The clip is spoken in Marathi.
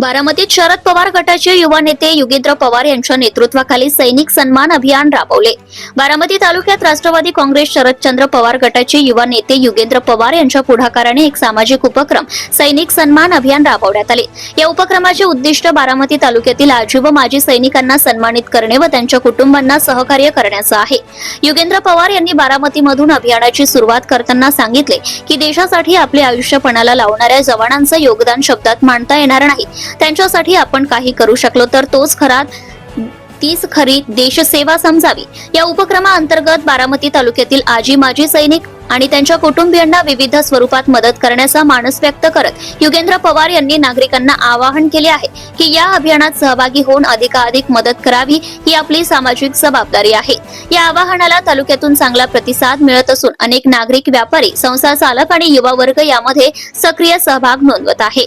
बारामतीत शरद पवार गटाचे युवा नेते युगेंद्र पवार यांच्या नेतृत्वाखाली सैनिक सन्मान अभियान राबवले. बारामती तालुक्यात राष्ट्रवादी काँग्रेस शरदचंद्र पवार गटाचे युवा नेते युगेंद्र पवार यांच्या पुढाकाराने एक सामाजिक उपक्रम सैनिक सन्मान अभियान राबवण्यात आले. या उपक्रमाचे उद्दिष्ट बारामती तालुक्यातील आजी व माजी सैनिकांना सन्मानित करणे व त्यांच्या कुटुंबांना सहकार्य करण्याचं आहे. युगेंद्र पवार यांनी बारामतीमधून अभियानाची सुरुवात करताना सांगितले की देशासाठी आपले आयुष्य पणाला लावणाऱ्या जवानांचं योगदान शब्दात मांडता येणार नाही. त्यांच्यासाठी आपण काही करू शकलो तर तोच खरा तीच खरी देशसेवा समजावी. या उपक्रमाअंतर्गत बारामती तालुक्यातील आजी माजी सैनिक आणि त्यांच्या कुटुंबियांना विविध स्वरूपात मदत करण्याचा मानस व्यक्त करत युगेंद्र पवार यांनी नागरिकांना आवाहन केले आहे की या अभियानात सहभागी होऊन अधिकाधिक मदत करावी ही आपली सामाजिक जबाबदारी आहे. या आवाहनाला तालुक्यातून चांगला प्रतिसाद मिळत असून अनेक नागरिक व्यापारी संस्था चालक आणि युवा वर्ग यामध्ये सक्रिय सहभाग नोंदवत आहे.